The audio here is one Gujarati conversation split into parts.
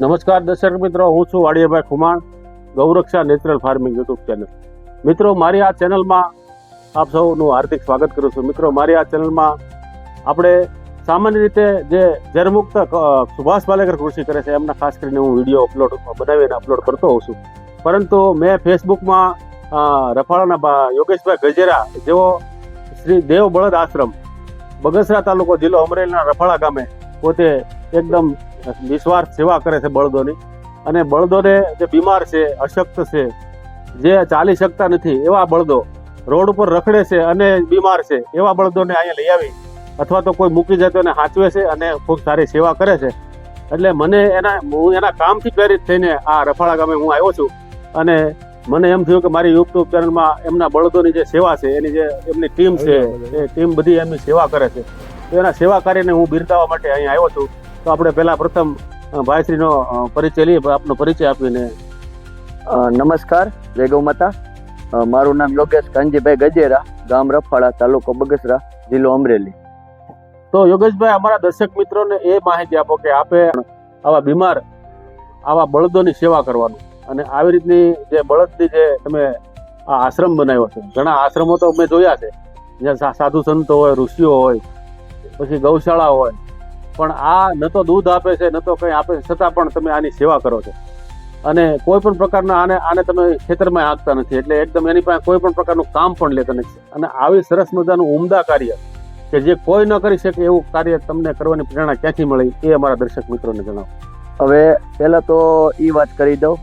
નમસ્કાર દર્શક મિત્રો, હું છું Vadiyabhai Khuman, Gauraksha natural farming YouTube channel. મિત્રો, મારી આ ચેનલમાં આપ સૌનું હાર્દિક સ્વાગત કરું છું. મિત્રો, મારી આ ચેનલમાં આપણે સામાન્ય રીતે જે ઝેરમુક્ત સુભાષ પાલેકર કૃષિ કરે છે, એમના ખાસ કરીને હું વીડિયો અપલોડ બનાવીને અપલોડ કરતો હોઉં છું. પરંતુ મેં ફેસબુકમાં રફાળાના યોગેશભાઈ ગજેરા જેઓ શ્રી દેવ બળદ આશ્રમ, બગસરા તાલુકો જિલ્લો અમરેલીના રફાળા ગામે પોતે એકદમ નિસ્વાર્થ સેવા કરે છે બળદોની. અને બળદોને જે બીમાર છે, અશક્ત છે, જે ચાલી શકતા નથી એવા બળદો રોડ ઉપર રખડે છે અને બીમાર છે એવા બળદોને અહીંયા લઈ આવી. અથવા તો કોઈ મૂકી જાય તો એને સાચવે છે અને ખૂબ સારી સેવા કરે છે. એટલે મને એના હું એના કામથી પ્રેરિત થઈને આ રફાળા ગામે હું આવ્યો છું. અને મને એમ થયું કે મારી યુટ્યુબ ચેનલમાં એમના બળદોની જે સેવા છે એની જે એમની ટીમ છે એ ટીમ બધી એમની સેવા કરે છે. તો એના સેવા કાર્યને હું બિરદાવવા માટે અહીં આવ્યો છું. તો આપણે પહેલાં પ્રથમ ભાઈશ્રીનો પરિચય લઈએ આપનો પરિચય આપીને. નમસ્કાર જય ગૌ માતા. મારું નામ યોગેશ કાનજીભાઈ ગજેરા, ગામ રફાળા, તાલુકો બગસરા, જિલ્લો અમરેલી. તો યોગેશભાઈ, અમારા દર્શક મિત્રોને એ માહિતી આપો કે આપે આવા બીમાર, આવા બળદોની સેવા કરવાનું. અને આવી રીતની જે બળદની જે તમે આ આશ્રમ બનાવ્યો છે, ઘણા આશ્રમો તો મેં જોયા છે. જ્યાં સાધુ સંતો હોય, ઋષિઓ હોય, પછી ગૌશાળા હોય. પણ આ ન તો દૂધ આપે છે, ન તો કંઈ આપે છે, છતાં પણ તમે આની સેવા કરો છો. અને કોઈ પણ પ્રકારના આને આને તમે ખેતરમાં હાંકતા નથી. એટલે એકદમ એની પાસે કોઈ પણ પ્રકારનું કામ પણ લેતા નથી. અને આવી સરસ મજાનું ઉમદા કાર્ય કે જે કોઈ ન કરી શકે એવું કાર્ય તમને કરવાની પ્રેરણા ક્યાંથી મળી એ અમારા દર્શક મિત્રોને જણાવો. હવે પહેલા તો એ વાત કરી દઉં.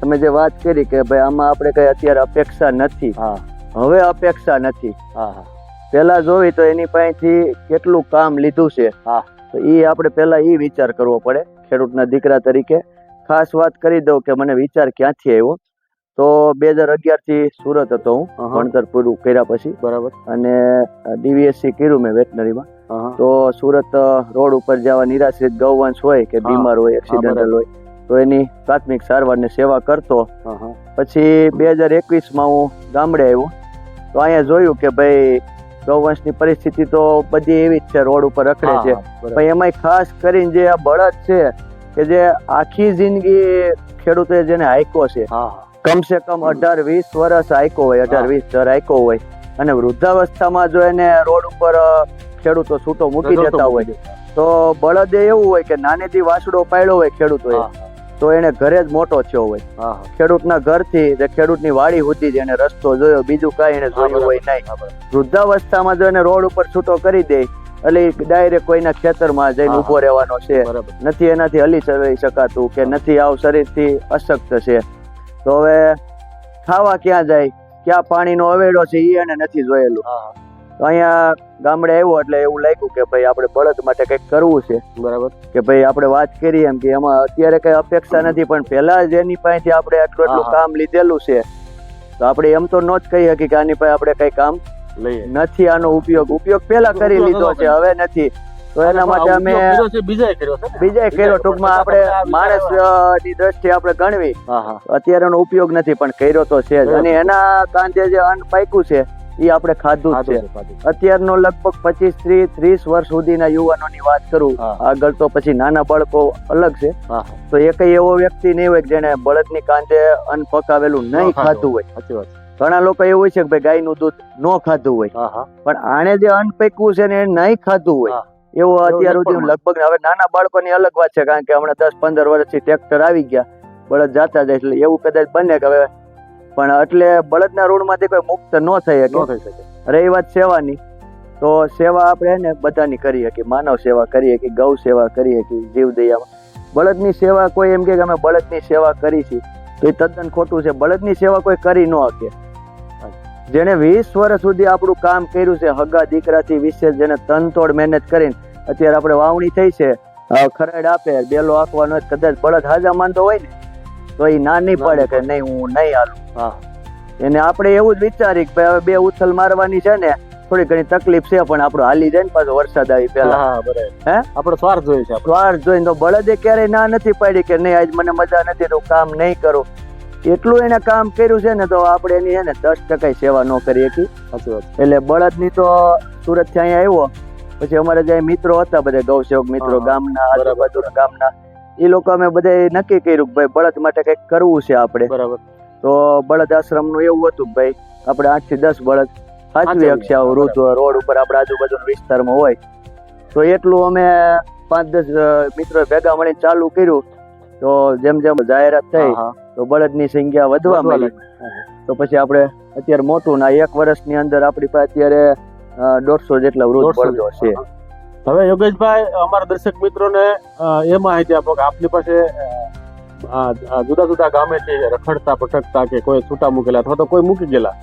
તમે જે વાત કરી કે ભાઈ આમાં આપણે કઈ અત્યારે અપેક્ષા નથી. હા. હવે અપેક્ષા નથી. હા હા. પહેલા જોવી તો એની પાસેથી કેટલું કામ લીધું છે. હા. તો એ આપણે પહેલા એ વિચાર કરવો પડે ખેડૂતના દીકરા તરીકે. ખાસ વાત કરી દઉં કે મને વિચાર ક્યાંથી આવ્યો. તો બે હજાર અગિયારથી સુરત હતો હું ભણતર પૂરું કર્યા પછી. બરાબર. અને ડીવીએસસી કર્યું મેં વેટનરીમાં. તો સુરત રોડ ઉપર જવા નિરાશ્રિત ગૌવંશ હોય કે બીમાર હોય એક્સિડન્ટલ હોય તો એની પ્રાથમિક સારવારની સેવા કરતો. પછી બે હજાર એકવીસમાં હું ગામડે આવ્યો. તો અહીંયા જોયું કે ભાઈ ગૌવંશની પરિસ્થિતિ તો બધી એવી જ છે રોડ ઉપર રખડે છે. પણ એમાંય ખાસ કરીને જે આ બળદ છે કે જે આખી જિંદગી ખેડૂતે જેને હાયકો છે કમસે કમ અઢાર વીસ વર્ષ હાયકો હોય અઢાર વીસ જર હાયકો હોય. અને વૃદ્ધાવસ્થામાં જો એને રોડ ઉપર ખેડૂતો છૂટો મૂકી જતા હોય તો બળદ એવું હોય કે નાનેથી વાસડો પાડ્યો હોય ખેડૂતોએ તો એને ઘરે જ મોટો થયો હોય. ખેડૂતના ઘરથી જે ખેડૂતની વાડી સુધી જ એને રસ્તો જોયો બીજું કાંઈ એને જોયું હોય નહીં. વૃદ્ધાવસ્થામાં જો એને રોડ ઉપર છૂટો કરી દે એટલે ડાયરેક્ટ કોઈના ખેતરમાં જઈને ઊભો રહેવાનો છે. નથી એનાથી હલી ચલાવી શકાતું કે નથી આવ શરીરથી અશક્ત છે. તો હવે ખાવા ક્યાં જાય? ક્યાં પાણીનો અવેડો છે એ એને નથી જોયેલું. તો અહીંયા ગામડે આવ્યો એટલે એવું લાગ્યું કે ભાઈ આપણે બળદ માટે કંઈક કરવું છે. બરાબર. કે ભાઈ આપણે વાત કરીએ એમ કે એમાં અત્યારે કઈ અપેક્ષા નથી પણ પહેલા જ એની પાસેથી આપણે આટલું એટલું કામ લીધેલું છે. તો આપણે એમ તો ન જ કહી શકીએ કે આની પાસે આપણે કઈ કામ નથી આનો ઉપયોગ. ઉપયોગ પેલા કરી લીધો છે હવે નથી. તો એના માટે અમે બીજા કર્યો ટૂંકમાં આપણે માણસની દ્રષ્ટિ આપણે ગણવી. અત્યારે નો ઉપયોગ નથી પણ કર્યો તો છે જ. અને એના કાંધે જે અન્ન પાક્યું છે એ આપણે ખાધું જ છે. અત્યારનો લગભગ પચીસ ત્રીસ ત્રીસ વર્ષ સુધીના યુવાનોની વાત કરું આગળ તો પછી નાના બાળકો અલગ છે. તો એ કઈ એવો વ્યક્તિ નહીં હોય જેને બળદની કાંધે અન્ન પકાવેલું નહીં ખાધું ખાધું હોય. સાચી વાત ઘણા લોકો એવું હોય છે કે ભાઈ ગાયનું દૂધ ન ખાધું હોય. પણ આને જે અન્ન પક્યું છે ને એ નહીં ખાધું હોય. એવું અત્યાર સુધી લગભગ હવે નાના બાળકોની અલગ વાત છે કારણ કે હમણાં દસ પંદર વર્ષથી ટ્રેક્ટર આવી ગયા. બળદ જાતા જાય એટલે એવું કદાચ બને કે હવે પણ એટલે બળદના ઋણમાંથી કોઈ મુક્ત ન થઈ શકે. ન થઈ શકે. રહી વાત સેવાની. તો સેવા આપણે ને બધાની કરીએ કે માનવ સેવા કરીએ કે ગૌ સેવા કરીએ કે જીવ દયામાં. બળદની સેવા કોઈ એમ કે અમે બળદની સેવા કરી છે તો એ તદ્દન ખોટું છે. બળદની સેવા કોઈ કરી ન શકે. જેને વીસ વર્ષ સુધી આપણું કામ કર્યું છે. હગા દીકરાથી વિશેષ જેને તનતોડ મહેનત કરીને અત્યારે આપણે વાવણી થઈ છે. ખરેડ આપે બેલો આપવાનો કદાચ બળદ હાજા માનતો હોય ને તો એ ના નહીં પડે કે નહીં હું નહીં હાલું. હા. એને આપણે એવું જ વિચારી કે હવે બે ઉથલ મારવાની છે ને થોડી ઘણી તકલીફ છે પણ આપણું હાલી જાય ને પાછો વરસાદ આવી પેલા હા? આપણો સ્વાર્થ જોઈએ છે સ્વાર્થ વાર જોઈને તો બળદે ક્યારેય ના નથી પાડી કે નહીં આજ મને મજા નથી તો કામ નહીં કરું. એટલું એને કામ કર્યું છે ને તો આપણે એની છે ને દસ ટકા સેવા ન કરી શકી એટલે બળદની તો સુરતથી અહીંયા આવ્યો. પછી અમારે જે મિત્રો હતા બધા ગૌસેવક મિત્રો ગામના આજુબાજુ ગામના એ લોકો અમે બધા નક્કી કર્યું કે ભાઈ બળદ માટે કંઈક કરવું છે આપણે. બરાબર. તો બળદ આશ્રમનું એવું હતું ભાઈ આપણે આઠથી દસ બળદ સાચવી અક્ષા શકશે રોડ ઉપર આપણા આજુબાજુ વિસ્તારમાં હોય. તો એટલું અમે પાંચ દસ મિત્રો ભેગા મળીને ચાલુ કર્યું. તો જેમ જેમ જાહેરાત થઈ. તો બળદની સંખ્યા વધવા માંડી. તો પછી આપણે અત્યારે મોટું ના એક વર્ષની અંદર આપણી પાસે અત્યારે દોઢસો જેટલા વૃદ્ધ બળદો છે. હવે યોગેશભાઈ અમારા દર્શક મિત્રોને એ માહિતી આપો કે આપની પાસે જુદા જુદા ગામેથી રખડતા પટકતા કે કોઈ છૂટા મૂકેલા અથવા તો કોઈ મૂકી ગયેલા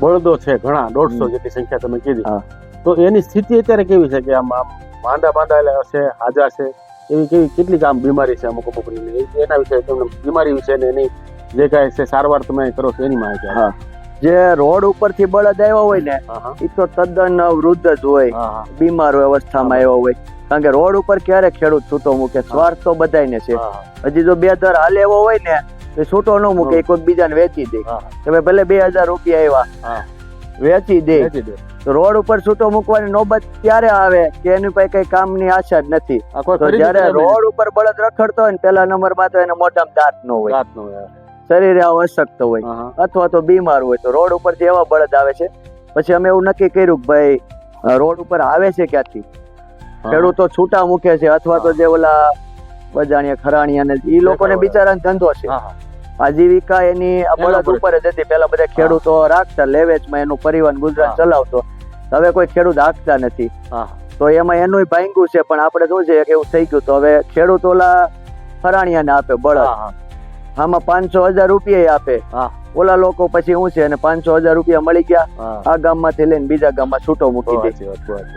બળદો છે ઘણા દોઢસો જેટલી સંખ્યા તમે કીધી. તો એની સ્થિતિ અત્યારે કેવી છે કે આમ આમ માંદા બાંધાયેલા છે હાજા છે? એવી કેવી કેટલીક આમ બીમારી છે અમુક અમુકની એના વિશે તમને બીમારી વિશે ને એની જે કાંઈ છે સારવાર તમે કરો છો એની માહિતી હા. જે રોડ ઉપરથી બળદ આવ્યો હોય ને એ તો તદ્દન વૃદ્ધ જ હોય. બીમાર અવસ્થામાં આવ્યો હોય. કારણ કે રોડ ઉપર ક્યારે ખેડૂત છૂટો મૂકે? સ્વાર્થ તો બધાયને છે. હજી જો બે હજાર હાલ એવો હોય ને તો છૂટો ન મૂકે કોઈ બીજાને વેચી દે. તમે કે ભલે બે હજાર રૂપિયા. આવ્યા વેચી દે. વેચી દે. તો રોડ ઉપર છૂટો મૂકવાની નોબત ત્યારે આવે કે એની પાસે કઈ કામની આશા જ નથી. તો જયારે રોડ ઉપર બળદ રખડતો હોય ને પેલા નંબરમાં તો એને મોઢામાં દાંત નો હોય. શરીરે અશક્ત હોય. અથવા તો બીમાર હોય. તો રોડ ઉપર એવા બળદ આવે છે. પછી અમે એવું નક્કી કર્યું કે ભાઈ રોડ ઉપર આવે છે ક્યાંથી? ખેડૂતો છૂટા મૂકે છે અથવા તો જે ઓલા બજાણીયા ખરાણીયા ને એ લોકોને બિચારા બિચારાને ધંધો છે. આજીવિકા એની બળદ ઉપર જ. હતી. પેલા બધા ખેડૂતો રાખતા લેવેચમાં એનું પરિવહન ગુજરાત ચલાવતો. હવે કોઈ ખેડૂત આપતા નથી. તો એમાં એનું ભાંગ્યું છે પણ આપણે શું છે કે એવું થઈ ગયું. તો હવે ખેડૂત ઓલા ફરાણિયાને આપે બળદ. હા, હા. આમાં પાંચસો હજાર રૂપિયા આપે. ઓલા લોકો પછી શું છે અને પાંચસો હજાર રૂપિયા મળી ગયા. હા. આ ગામમાંથી લઈને બીજા ગામમાં છૂટો મૂકી દે.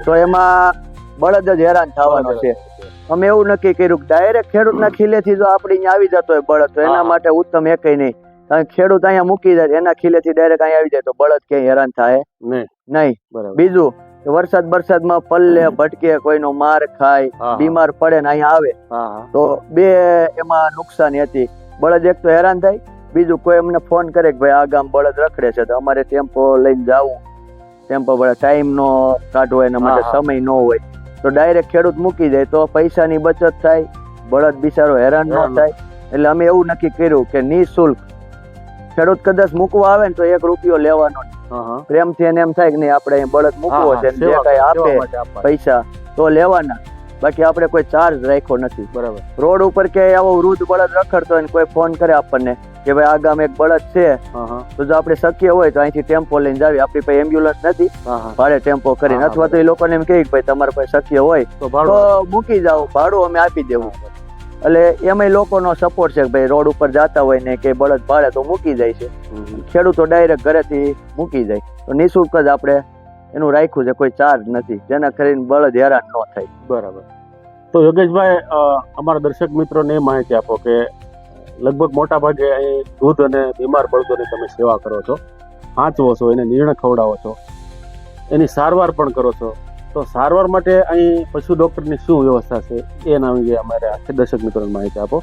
તો એમાં બળદ જ હેરાન થવાનો છે. અમે એવું નક્કી કર્યું કે ડાયરેક્ટ ખેડૂતના ખીલેથી જો આપણે અહીંયા આવી જતો હોય બળદ તો એના માટે ઉત્તમ એ કઈ નહીં. ખેડૂત અહીંયા મૂકી જાય એના ખીલેથી ડાયરેક્ટ અહીંયા આવી જાય તો બળદ ક્યાંય હેરાન થાય? નહીં, બીજું વરસાદ બરસાદમાં પલ્લે ભટકે કોઈનો માર ખાય. બીમાર પડે ને અહીંયા આવે. તો બે એમાં નુકસાની હતી. બળદ એક તો હેરાન થાય બીજું કોઈ અમને ફોન કરે કે ભાઈ આ ગામ બળદ રખડે છે તો અમારે ટેમ્પો લઈને જવું. ટેમ્પો ભલે ટાઈમ નો કાઢવો એના માટે. સમય ન હોય. તો ડાયરેક્ટ ખેડૂત મૂકી જાય તો પૈસાની બચત થાય. બળદ બિચારો હેરાન હેરાન ન થાય. એટલે અમે એવું નક્કી કર્યું કે નિઃશુલ્ક ખેડૂત કદાચ મૂકવા આવે ને તો એક રૂપિયો લેવાનો. પ્રેમથી એને એમ થાય કે નહીં આપણે અહીં બળદ મૂકવો છે જે કઈ આપે પૈસા તો લેવાના. બાકી આપણે કોઈ ચાર્જ રાખ્યો નથી. બરાબર. રોડ ઉપર કે આવો વૃદ્ધ બળદ રખડતો હોય કોઈ ફોન કરે આપણને કે ભાઈ આ ગામ એક બળદ છે. તો જો આપણે શક્ય હોય તો અહીંથી ટેમ્પો લઈને જાવી. આપણી પાસે એમ્બ્યુલન્સ નથી. ભાડે ટેમ્પો કરીને અથવા તો એ લોકોને એમ કહે કે ભાઈ તમારે પાસે શક્ય હોય તો તો મૂકી જાઓ. ભાડું અમે આપી દેવું. એટલે એમાંય લોકોનો સપોર્ટ છે કે ભાઈ રોડ ઉપર જતા હોય ને કે બળદ ભાડે તો મૂકી જાય છે. ખેડૂતો ડાયરેક્ટ ઘરેથી મૂકી જાય. તો નિઃશુલ્ક જ આપણે એનું રાખ્યું છે કોઈ ચાર્જ નથી. જેના કરીને બળદ હેરાન ન થાય. બરાબર. તો યોગેશભાઈ અમારા દર્શક મિત્રોને એ માહિતી આપો કે લગભગ મોટા ભાગે અહીં દૂધ અને બીમાર બળદોની તમે સેવા કરો છો. હાંચવો છો એને નિર્ણય ખવડાવો છો. એની સારવાર પણ કરો છો. તો સારવાર માટે અહીં પશુ ડોક્ટરની શું વ્યવસ્થા છે? એના અંગે અમારે આખે દર્શક મિત્રોને માહિતી આપો.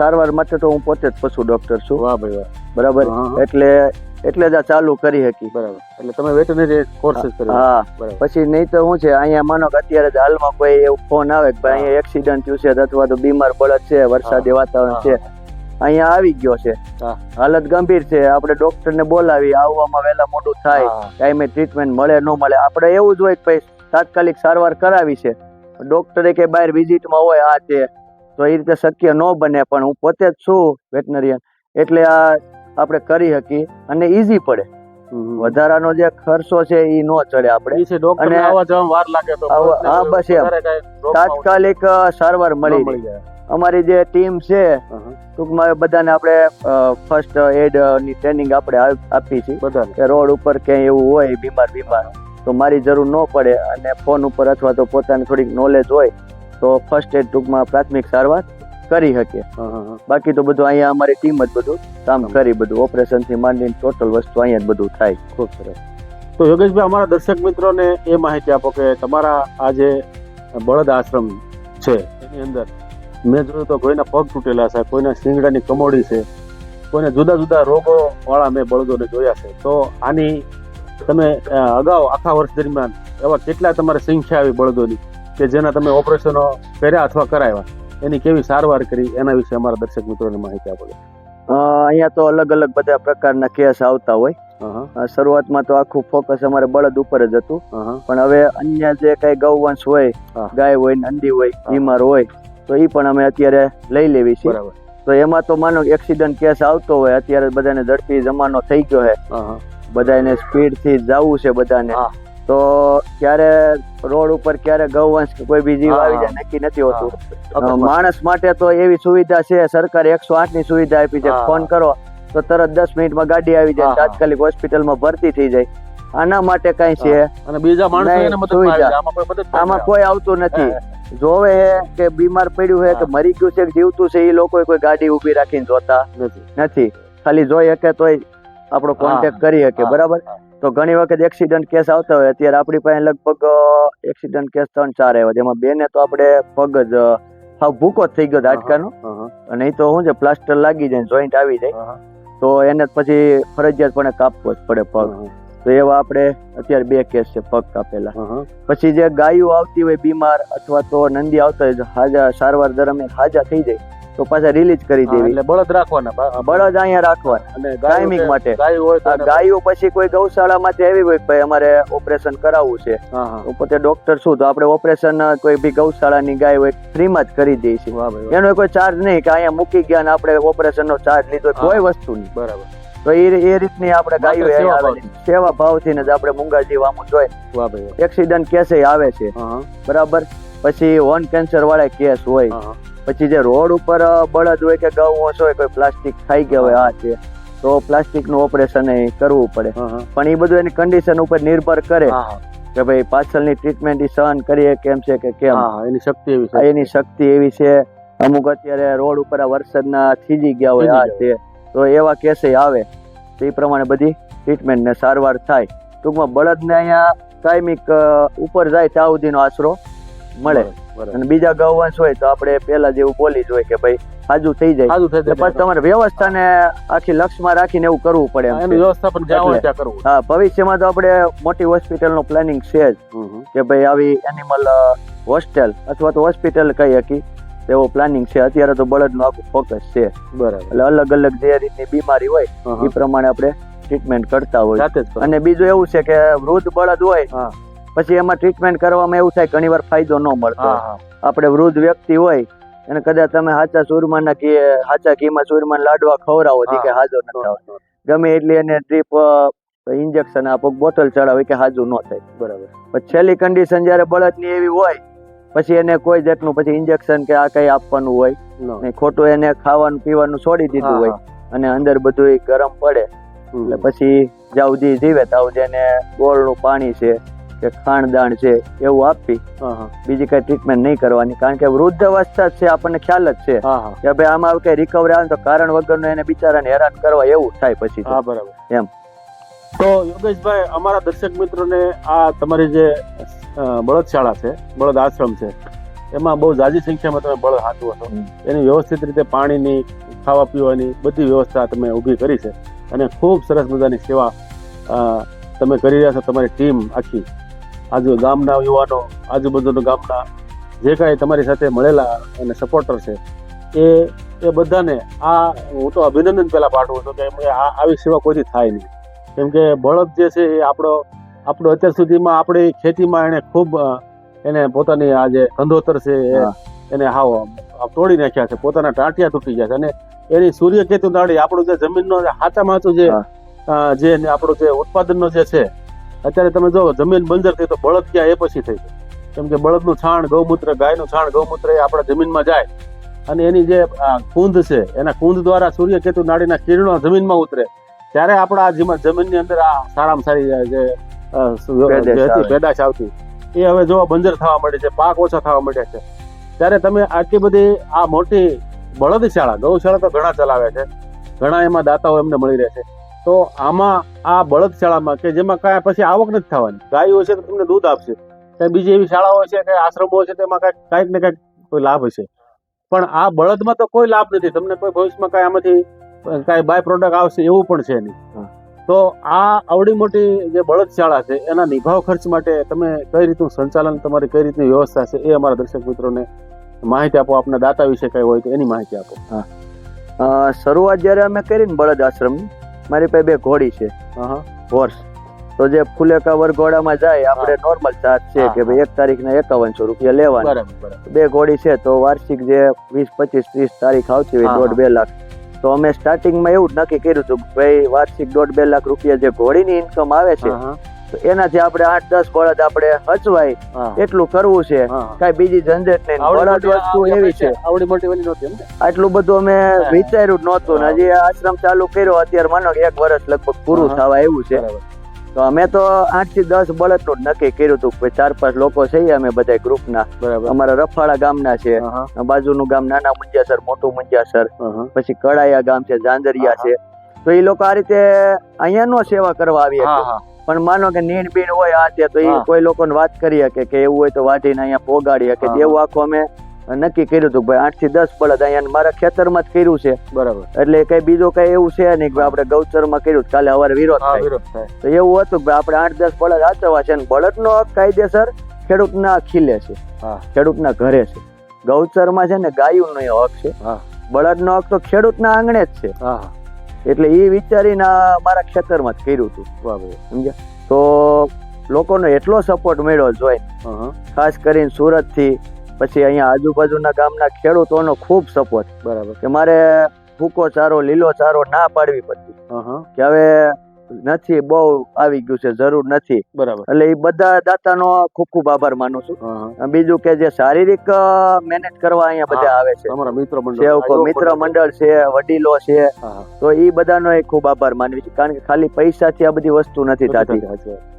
સારવાર માટે તો હું પોતે જ પશુ ડોક્ટર છું. વાહ ભાઈ વાહ. બરાબર? હા, હા. એટલે એટલે જ આ ચાલુ કરી શકી બરાબર. એટલે તમે વેટરનરી કોર્સિસ કર્યો. હા. પછી નહીં તો શું છે અહીંયા માનો કે અત્યારે હાલમાં કોઈ એવું ફોન આવે કે ભાઈ અહીંયા એક્સિડન્ટ થયું છે અથવા તો બીમાર બળદ છે વરસાદી વાતાવરણ છે. અહીંયા આવી ગયો છે. હાલત ગંભીર છે. આપણે ડોક્ટર ને બોલાવી આવવામાં વહેલા મોડું થાય. હા, ટાઈમે ટ્રીટમેન્ટ મળે ન મળે. આપણે એવું જ હોય કે ભાઈ તાત્કાલિક સારવાર કરાવી છે. ડોક્ટરે કે બહાર વિઝિટમાં હોય આ તે. તો એ રીતે શક્ય ન બને પણ હું પોતે જ છું વેટનરિયન. એટલે આ આપણે કરી શકીએ અને ઈઝી પડે. વધારાનો જે ખર્ચો છે એ ન ચડે આપણે. અને વાર લાગે તો હા, બસ એમ. તાત્કાલિક સારવાર મળી જાય. અમારી જે ટીમ છે. ટૂંકમાં બધાને આપણે ફર્સ્ટ એડની ટ્રેનિંગ આપણે આપ- છે. બધાને. રોડ ઉપર ક્યાંય એવું હોય બીમાર બીમાર. તો મારી જરૂર ન પડે અને ફોન ઉપર અથવા તો પોતાને થોડીક નોલેજ હોય તો ફર્સ્ટ એડ ટૂંકમાં પ્રાથમિક સારવાર કરી શકીએ. બાકી તો બધું અહીંયા અમારી ટીમ જ બધું કામ કામ. કરી બધું. ઓપરેશનથી માંડીને ટોટલ વસ્તુ અહીંયા જ બધું થાય. ખૂબ સરસ. તો યોગેશભાઈ અમારા દર્શક મિત્રોને એ માહિતી આપો કે તમારા આ જે બળદ આશ્રમ છે એની અંદર મેં જોયું તો કોઈના પગ તૂટેલા છે કોઈના શિંગડાની કમોડી છે કોઈને જુદા જુદા રોગો વાળા મેં બળદોને જોયા છે. તો આની તમે અગાઉ આખા વર્ષ દરમિયાન એવા કેટલા તમારે સંખ્યા આવી બળદોની કે જેના તમે ઓપરેશનો કર્યા અથવા કરાવ્યા? એની કેવી સારવાર કરી? એના વિશે અમારા દર્શક મિત્રોને માહિતી આપો. અહીંયા તો અલગ અલગ બધા પ્રકારના કેસ આવતા હોય. શરૂઆતમાં તો આખું ફોકસ અમારે બળદ ઉપર જ હતું. પણ હવે અન્ય જે કઈ ગૌવંશ હોય ગાય હોય નંદી હોય બીમાર હોય તો એ પણ અમે અત્યારે લઈ લેવી છે. તો એમાં તો માનો એક્સિડન્ટ કેસ આવતો હોય અત્યારે બધાને ઝડપી જમાનો થઈ ગયો છે. હા હા બધાને સ્પીડથી જવું છે બધાને. તો ક્યારે રોડ ઉપર ક્યારે ગૌવંશ કે કોઈ બીજી આવી જાય નક્કી નથી હોતું. માણસ માટે તો એવી સુવિધા છે સરકારે એકસો આઠની સુવિધા આપી છે. ફોન કરો તો તરત દસ મિનિટમાં ગાડી આવી જાય. તાત્કાલિક હોસ્પિટલમાં ભરતી થઈ જાય. આના માટે કઈ છે અને બીજા માણસો. આમાં કોઈ આવતું નથી. જોવે કે બીમાર પડ્યું હે કે મરી ગયું છે કે જીવતું છે એ લોકો કોઈ ગાડી ઊભી રાખીને જોતા નથી. નથી. ખાલી જોઈ શકે તોય આપણો કોન્ટેક્ટ કરી શકીએ બરાબર? તો ઘણી વખત એક્સિડન્ટ કેસ આવતા હોય અત્યારે આપણી પાસે લગભગ એક્સિડન્ટ કેસ ત્રણ ચાર આવ્યા જેમાં બે ને તો આપણે પગ જ હાવ ભૂકો જ થઈ ગયો હાડકાનો. હા, હા, અને એ તો શું છે પ્લાસ્ટર લાગી જાય જોઈન્ટ આવી જાય. તો એને પછી ફરજિયાતપણે કાપવો જ પડે પગ. તો એવા આપણે અત્યારે બે કેસ છે પગ કાપેલા. હા, હા. પછી જે ગાયો આવતી હોય બીમાર અથવા તો નંદી આવતા હોય સારવાર દરમિયાન હાજા થઈ જાય. તો પાછા રિલીઝ કરી દેવી એટલે બળદ રાખવાના બળદ અહીંયા રાખવાના કે- માટે. ગાયો પછી કોઈ ગૌશાળામાંથી આવી હોય ભાઈ અમારે ઓપરેશન કરાવવું છે. તો પોતે ડોક્ટર શું તો આપણે ઓપરેશન કોઈ બી ગૌશાળાની ગાય હોય ફ્રીમાં જ કરી દઈએ છીએ. એનો કોઈ ચાર્જ નહીં કે અહીંયા મૂકી ગયા ને આપણે ઓપરેશન નો ચાર્જ લીધો. કોઈ વસ્તુ નહીં બરાબર તો એ એ રીતની આપણે ગાયો સેવા સેવા ભાવથી ને જ આપણે મુંગાજી વામું જોઈ વાહ ભાઈ, વાહ. એક્સિડન્ટ કેસે આવે છે બરાબર પછી વન કેન્સર વાળા કેસ હોય. પછી જે રોડ ઉપર બળદ હોય કે ગૌવંશ હોય કોઈ પ્લાસ્ટિક ખાઈ ગયા હોય આ છે તો પ્લાસ્ટિકનું ઓપરેશન કરવું પડે. પણ એ બધું એની કન્ડિશન ઉપર નિર્ભર કરે. કે ભાઈ પાછળની ટ્રીટમેન્ટ એ સહન કરીએ કેમ છે કે કેમ? એની શક્તિ એવી છે. એની શક્તિ એવી છે. અમુક અત્યારે રોડ ઉપર આ વરસાદના થીજી ગયા હોય આ છે. તો એવા કેસે આવે. તો એ પ્રમાણે બધી ટ્રીટમેન્ટ ને સારવાર થાય. ટૂંકમાં બળદને અહીંયા કાયમિક ઉપર જાય ત્યાં સુધીનો આશરો મળે. અને બીજા ગૌવંશ હોય તો આપણે પેલા જેવું બોલી જ હોય કે ભાઈ હાજુ થઈ જાય સાદું થઈ જાય. પછી તમારે વ્યવસ્થાને આખી લક્ષમાં રાખીને એવું કરવું પડે એનું વ્યવસ્થાપન જ્યાં હોય ત્યાં કરવું હા ભવિષ્યમાં તો આપણે મોટી હોસ્પિટલનો પ્લાનિંગ છે જ. કે ભાઈ આવી એનિમલ હોસ્ટેલ અથવા તો હોસ્પિટલ કહી શકી એવો પ્લાનિંગ છે અત્યારે તો બળદનું આખું ફોકસ છે બરાબર એટલે અલગ અલગ જે રીતની બીમારી હોય એ પ્રમાણે આપણે ટ્રીટમેન્ટ કરતા હોય. અને બીજું એવું છે કે વૃદ્ધ બળદ હોય. પછી એમાં ટ્રીટમેન્ટ કરવામાં એવું થાય ઘણી વાર ફાયદો ન મળતો. આપણે વૃદ્ધ વ્યક્તિ હોય અને કદાચ તમે હાચા સુરમાના ઘી હાચા ઘીમાં સુરમાન લાડવા ખવડાવો છે કે. હાજો ન થાય. ગમે એટલી એને ડ્રીપ ઇન્જેક્શન આપો બોટલ ચડાવે કે હાજુ ન થાય. બરાબર. પછી છેલ્લી કન્ડિશન જ્યારે બળદની એવી હોય પછી એને કોઈ જાતનું પછી ઇન્જેક્શન કે આ કઈ આપવાનું હોય ને. ખોટું એને ખાવાનું પીવાનું છોડી દીધું હોય અને અંદર બધું ગરમ પડે એટલે પછી જ્યાં જીવે તાવ જેને ગોળનું પાણી છે કે ખાણદાણ છે એવું આપી. બીજી કઈ ટ્રીટમેન્ટ નહીં કરવાની. કારણ કે વૃદ્ધ અવસ્થા છે આપણને ખ્યાલ જ છે. કે ભાઈ આમાં કઈ રિકવરી આવે તો કારણ વગરનું એને બિચારાને હેરાન કરવા એવું થાય પછી હા બરાબર. એમ. તો યોગેશભાઈ અમારા દર્શક મિત્રોને આ તમારી જે બળદશાળા છે બળદ આશ્રમ છે એમાં બહુ જાજી સંખ્યામાં તમે બળદ હાથવો છો. એની વ્યવસ્થિત રીતે પાણીની ખાવા પીવાની બધી વ્યવસ્થા તમે ઊભી કરી છે. અને ખૂબ સરસ મજાની સેવા તમે કરી રહ્યા છો તમારી ટીમ આખી. આજુ ગામના યુવાનો આજુબાજુના ગામના જે કાંઈ તમારી સાથે મળેલા અને સપોર્ટર છે એ એ બધાને આ હું તો અભિનંદન પહેલાં પાઠવું છું કે આ આવી સેવા કોઈથી થાય નહીં. કેમ કે બળદ જે છે એ આપણો આપણો અત્યાર સુધીમાં આપણી ખેતીમાં એણે ખૂબ એને પોતાની આ જે કંધોતર છે એને હાવ તોડી નાખ્યા છે પોતાના ટાંટિયા તૂટી ગયા છે અને એની સૂર્યકેતુ નાળી આપણું જે જમીનનો હાચામાં હાચું જે જે આપણું જે ઉત્પાદનનો જે છે અત્યારે તમે જો જમીન બંજર થઈ તો બળદ ક્યાં એ પછી થઈ છે કેમ કે બળદનું છાણ ગૌમૂત્ર ગાયનું છાણ ગૌમૂત્ર એ આપણા જમીનમાં જાય. અને એની જે કુંદ છે એના કુંદ દ્વારા સૂર્યકેતુ નાડીના કિરણો જમીનમાં ઉતરે. ત્યારે આપણા આ જીમાં જમીનની અંદર આ સારામાં સારી જે હતી પેદાશ આવતી. એ હવે જો બંજર થવા મળે છે પાક ઓછા થવા માંડ્યા છે. ત્યારે તમે આટલી બધી આ મોટી બળદશાળા ગૌશાળા તો ઘણા ચલાવે છે. ઘણા એમાં દાતાઓ એમને મળી રહે છે. તો આમાં આ બળદ શાળામાં કે જેમાં કાંઈ પછી આવક નથી થવાની. ગાયો છે તો તમને દૂધ આપશે. કાંઈ બીજી એવી શાળાઓ છે કે આશ્રમો છે તેમાં કાંઈક કાંઈક ને કાંઈક કોઈ લાભ હશે. પણ આ બળદમાં તો કોઈ લાભ નથી. તમને કોઈ ભવિષ્યમાં કાંઈ આમાંથી કાંઈ બાય પ્રોડક્ટ આવશે એવું પણ છે નહીં. તો આ આવડી મોટી જે બળદ શાળા છે એના નિભાવ ખર્ચ માટે તમે કઈ રીતનું સંચાલન તમારી કઈ રીતની વ્યવસ્થા છે એ અમારા દર્શક મિત્રોને માહિતી આપો. આપના દાતા વિશે કઈ હોય તો એની માહિતી આપો. હા. શરૂઆત જ્યારે અમે કરી ને બળદ આશ્રમની મારી પાસે બે ઘોડી છે. હોર્સ તો જે ફુલેકા વરઘોડામાં જાય આપણે નોર્મલ ચાર્જ છે કે ભાઈ એક તારીખ ના એકાવનસો રૂપિયા લેવાના. બે ઘોડી છે તો વાર્ષિક જે વીસ પચીસ ત્રીસ તારીખ આવતી હોય દોઢ બે લાખ. તો અમે સ્ટાર્ટિંગમાં એવું જ નક્કી કર્યું હતું ભાઈ વાર્ષિક દોઢ બે લાખ રૂપિયા જે ઘોડીની ઇન્કમ આવે છે એનાથી આપણે આઠ દસ બળદ આપણે હચવાય એટલું કરવું છે. કઈ બીજી ઝંઝટ નહીં. બળદ વસ્તુ એવી છે. આવડી મોટી વેલી નહોતી આટલું બધું અમે વિચાર્યું નહોતું ને. હજી આશ્રમ ચાલુ કર્યો અત્યારે માનો એક વર્ષ લગભગ પૂરું થવા એવું છે. તો અમે તો આઠથી દસ બળદનું નક્કી કર્યું હતું કે ચાર પાંચ લોકો છે અમે બધા ગ્રુપ ના અમારા રફાળા ગામના છે હા હા. બાજુનું ગામ નાના મુંજાસર મોટું મુંજાસર પછી કડાયા ગામ છે જાંજરિયા છે. તો એ લોકો આ રીતે અહીંયા નો સેવા કરવા આવી હા શકે હા. પણ માનો કે નીણ બીણ હોય આ તે તો એ કોઈ લોકોને વાત કરી શકે કે એવું હોય તો વાટીને અહીંયા પોગાડી શકે. એવું આખું અમે નક્કી કર્યું હતું ભાઈ આઠથી દસ બળદ અહીંયા મારા ખેતરમાં જ કર્યું છે. બરાબર. એટલે કઈ બીજું કઈ એવું છે નહીં કે આપણે ગૌચરમાં કર્યું તો કાલે સવારે વિરોધ થાય. તો એવું હતું કે આપણે આઠ દસ બળદ સાચવવા છે અને બળદનો હક કાયદેસર ખેડૂતના ખીલે છે. ખેડૂત ખેડૂતના ઘરે છે. ગૌચરમાં છે ને ગાયુંનો એ હક છે. બળદ બળદનો હક તો ખેડૂતના આંગણે જ છે. એટલે એ વિચારીને મારા ખેતરમાં જ કર્યું હતું. સમજ્યા? તો લોકોનો એટલો સપોર્ટ મળ્યો જોઈ ખાસ કરીને સુરતથી પછી અહીંયા આજુબાજુના ગામના ખેડૂતોનો ખૂબ સપોર્ટ બરાબર. કે મારે ભૂકો ચારો લીલો ચારો ના પાડવી પડતી. કે હવે નથી બહુ આવી ગયું છે જરૂર નથી. બરાબર. એટલે એ બધા દાતાનો ખૂબ ખૂબ આભાર માનું છું. બીજું કે જે શારીરિક મહેનત કરવા અહીંયા બધા આવે છે. મિત્ર મંડળ. મિત્ર મંડળ છે વડીલો છે. તો એ બધાનો એ ખૂબ આભાર માનવી છે. કારણ કે ખાલી પૈસાથી આ બધી વસ્તુ નથી થતી.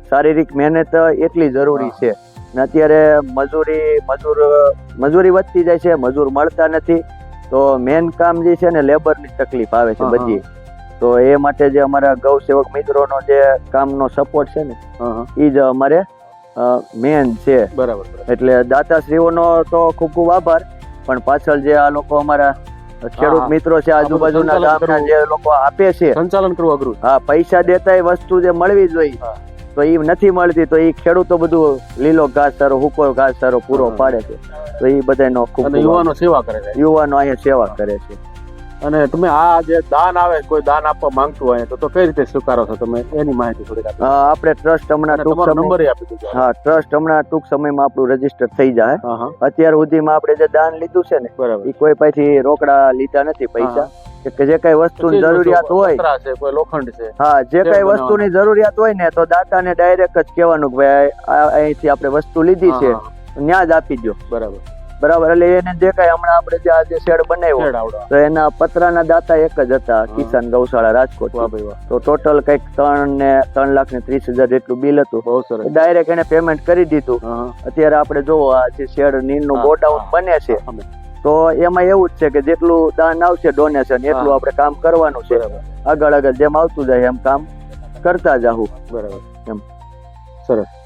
શારીરિક મહેનત એટલી જરૂરી છે. ને અત્યારે મજૂરી મજૂર મજૂરી વધતી જાય છે મજૂર મળતા નથી. તો મેન કામ જે છે ને લેબરની તકલીફ આવે છે. બધી. તો એ માટે જે અમારા ગૌ સેવક મિત્રોનો જે કામનો સપોર્ટ છે ને એ જ અમારે મેન છે. બરાબર. એટલે દાતાશ્રીઓનો તો ખૂબ ખૂબ આભાર પણ પાછળ જે આ લોકો અમારા ખેડૂત મિત્રો છે આજુબાજુના ગામના જે લોકો આપે છે સંચાલન કરવું અઘરું. હા પૈસા દેતા એ વસ્તુ જે મળવી જોઈએ તો એ નથી મળતી તો એ ખેડૂતો બધું લીલો ઘાસ સારો હુકો ઘાસ સારો પૂરો પાડે છે. તો એ બધાનો ખૂબ યુવાનો સેવા કરે છે. યુવાનો અહીંયા સેવા કરે છે. અને તમે આ જે દાન આવે કોઈ દાન આપવા માંગતું હોય તો તો કઈ રીતે સ્વીકારો છો તમે? એની માહિતી આપો. આપણે ટ્રસ્ટ હમણાં ટૂંક નંબર આપી દીધો. હા ટ્રસ્ટ હમણાં ટૂંક સમયમાં આપણું રજિસ્ટર થઈ જાય. અત્યાર સુધીમાં આપણે જે દાન લીધું છે ને બરાબર. એ કોઈ પાછી રોકડા લીધા નથી પૈસા. કે- જે કઈ વસ્તુની જરૂરિયાત હોય છે કોઈ લોખંડ છે હા જે કઈ. વસ્તુની જરૂરિયાત હોય ને તો દાતાને ડાયરેક્ટ જ કહેવાનું કે ભાઈ અહીંથી આપણે વસ્તુ લીધી છે. ન્યાજ આપી દો બરાબર. બરાબર એટલે એને જે કઈ હમણાં આપણે જે આજે શેડ બનાવ્યો તો એના પતરાના દાતા એક જ હતા. કિસાન ગૌશાળા રાજકોટ તો ટોટલ કંઈક ત્રણ ને ત્રણ લાખ ને ત્રીસ હજાર જેટલું બિલ હતું. બહુ સરસ. ડાયરેક્ટ એને પેમેન્ટ કરી દીધું. અત્યારે આપણે જોવો આ જે શેડ નીલનું નું ગોડાઉન બને છે. તો એમાં એવું જ છે કે જેટલું દાન આવશે ડોનેશન એટલું આપણે કામ કરવાનું છે. આગળ આગળ જેમ આવતું જાય એમ કામ કરતા જાહુ. બરાબર. એમ. સરસ.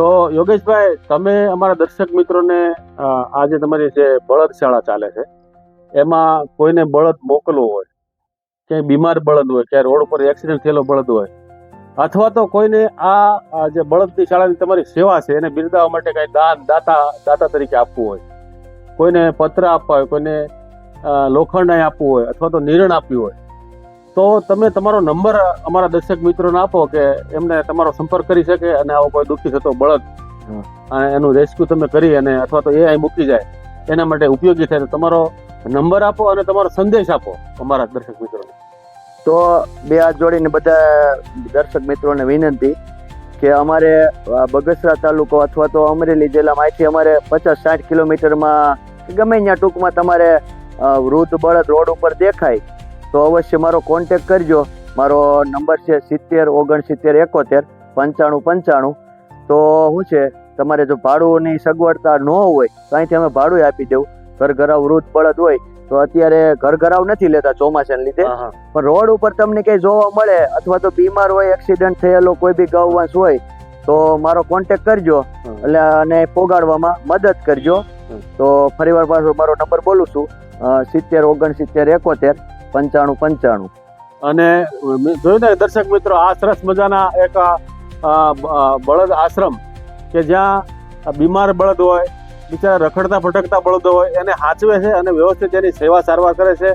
તો યોગેશભાઈ, તમે અમારા દર્શક મિત્રોને આજે તમારી જે બળદ શાળા ચાલે છે, એમાં કોઈને બળદ મોકલવો હોય, ક્યાંય બીમાર બળદ હોય, ક્યાંય રોડ ઉપર એક્સિડન્ટ થયેલો બળદ હોય, અથવા તો કોઈને આ જે બળદની શાળાની તમારી સેવા છે, એને બિરદાવવા માટે કાંઈ દાન, દાતા દાતા તરીકે આપવું હોય, કોઈને પત્ર આપવા હોય, કોઈને લોખંડ આપવું હોય, અથવા તો નિર્ણય આપ્યું હોય તો તમે તમારો નંબર અમારા દર્શક મિત્રોને આપો કે એમને તમારો સંપર્ક કરી શકે અને આવો કોઈ દુઃખી થતો બળદ અને એનું રેસ્ક્યુ તમે કરી અને અથવા તો એ અહીં મૂકી જાય એના માટે ઉપયોગી થાય તો તમારો નંબર આપો અને તમારો સંદેશ આપો અમારા દર્શક મિત્રોને. તો બે હાથ જોડીને બધા દર્શક મિત્રોને વિનંતી કે અમારે બગસરા તાલુકો અથવા તો અમરેલી જિલ્લામાં અહીંથી અમારે પચાસ સાઠ કિલોમીટરમાં ગમે ત્યાં ટૂંકમાં તમારે વૃદ્ધ બળદ રોડ ઉપર દેખાય તો અવશ્ય મારો કોન્ટેક કરજો. મારો નંબર છે સિત્તેર ઓગણસિત્તેર એકોતેર પંચાણું પંચાણું. તો શું છે તમારે જો ભાડુંની સગવડતા ન હોય તો અહીંથી અમે ભાડું આપી દેવું. ઘર ઘરાવ વૃદ્ધ બળદ હોય તો અત્યારે ઘર ઘરાવ નથી લેતા ચોમાસાને લીધે. પણ રોડ ઉપર તમને કઈ જોવા મળે અથવા તો બીમાર હોય એક્સિડન્ટ થયેલો કોઈ બી ગૌવંશ હોય તો મારો કોન્ટેક કરજો. એટલે અને પોગાડવામાં મદદ કરજો. તો ફરીવાર પાછો મારો નંબર બોલું છું. સિત્તેર ઓગણસિત્તેર એકોતેર. પંચાણું પંચાણું. અને જોયું ને, દર્શક મિત્રો, આ સરસ મજાના એક બળદ આશ્રમ કે જ્યાં બીમાર બળદ હોય, બિચારા રખડતા, ભટકતા બળદો હોય, એને હાચવે છે અને વ્યવસ્થિત એની સેવા સારવાર કરે છે.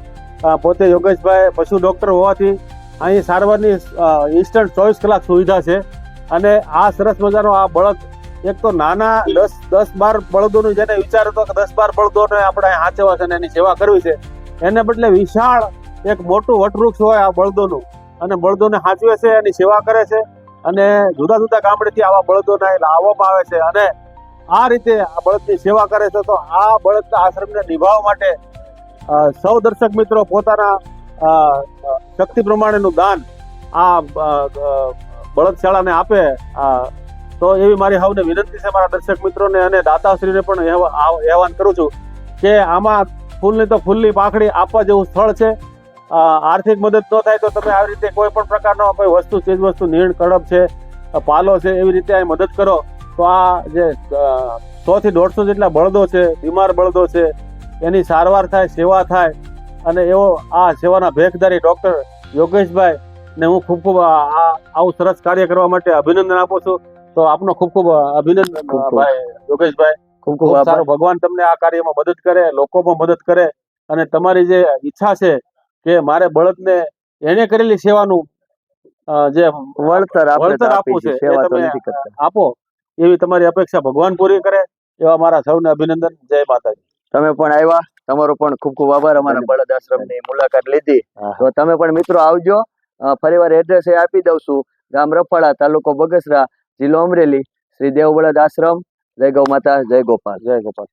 પોતે યોગેશભાઈ પશુ ડૉક્ટર હોવાથી અહીં સારવારની ઇન્સ્ટન્ટ ચોવીસ કલાક સુવિધા છે. અને આ સરસ મજાનો આ બળદ, એક તો નાના દસ દસ બાર બળદોનું જેને વિચાર હતો કે દસ બાર બળદોને આપણે અહીં છે અને એની સેવા કરવી છે. એને બદલે વિશાળ એક મોટું વટવૃક્ષ હોય આ બળદોનું. અને બળદોને હાચવે છે, એની સેવા કરે છે. અને જુદા જુદા ગામડેથી આવા બળદોને લાવવામાં આવે છે. અને આ રીતે આ બળદની સેવા કરે છે, તો આ બળદના આશ્રમને નિભાવવા માટે સૌ દર્શક મિત્રો પોતાના શક્તિ પ્રમાણેનું દાન આ બળદશાળાને આપે. તો એવી મારી સૌને વિનંતી છે મારા દર્શક મિત્રોને અને દાતાશ્રીને પણ આહવાન કરું છું કે આમાં ફૂલની તો ફૂલની પાંખડી આપવા જેવું સ્થળ છે. આર્થિક મદદ ન થાય તો તમે આવી રીતે કોઈ પણ પ્રકારનો કોઈ વસ્તુ ચીજ વસ્તુ નીણ કડપ છે પાલો છે એવી રીતે અહીં મદદ કરો તો આ જે સો થી દોઢસો જેટલા બળદો છે બીમાર બળદો છે એની સારવાર થાય સેવા થાય અને એવો આ સેવાના ભેખદારી ડૉક્ટર યોગેશભાઈ ને હું ખૂબ ખૂબ આવું સરસ કાર્ય કરવા માટે અભિનંદન આપું છું. તો આપનો ખૂબ ખૂબ અભિનંદન. ભાઈ યોગેશભાઈ. ખૂબ ખૂબ ખૂબ સારું. ભગવાન તમને આ કાર્યમાં મદદ કરે લોકોમાં મદદ કરે અને તમારી જે ઈચ્છા છે કે મારે બળદને એને કરેલી સેવાનું જે વળતર વળતર આપવું છે, તમે આપો. એવી તમારી અપેક્ષા ભગવાન પૂરી કરે એવા મારા સૌને અભિનંદન. જય માતાજી. તમે પણ આવ્યા તમારો પણ ખૂબ ખૂબ આભાર. અમારા બળદ આશ્રમની મુલાકાત લીધી. તો તમે પણ મિત્રો આવજો. ફરીવાર એડ્રેસ એ આપી દઉં છું. ગામ રફાળા તાલુકો બગસરા જિલ્લો અમરેલી શ્રી દેવ બળદ આશ્રમ. જય ગૌ માતા જય ગોપાલ. જય ગોપાલ.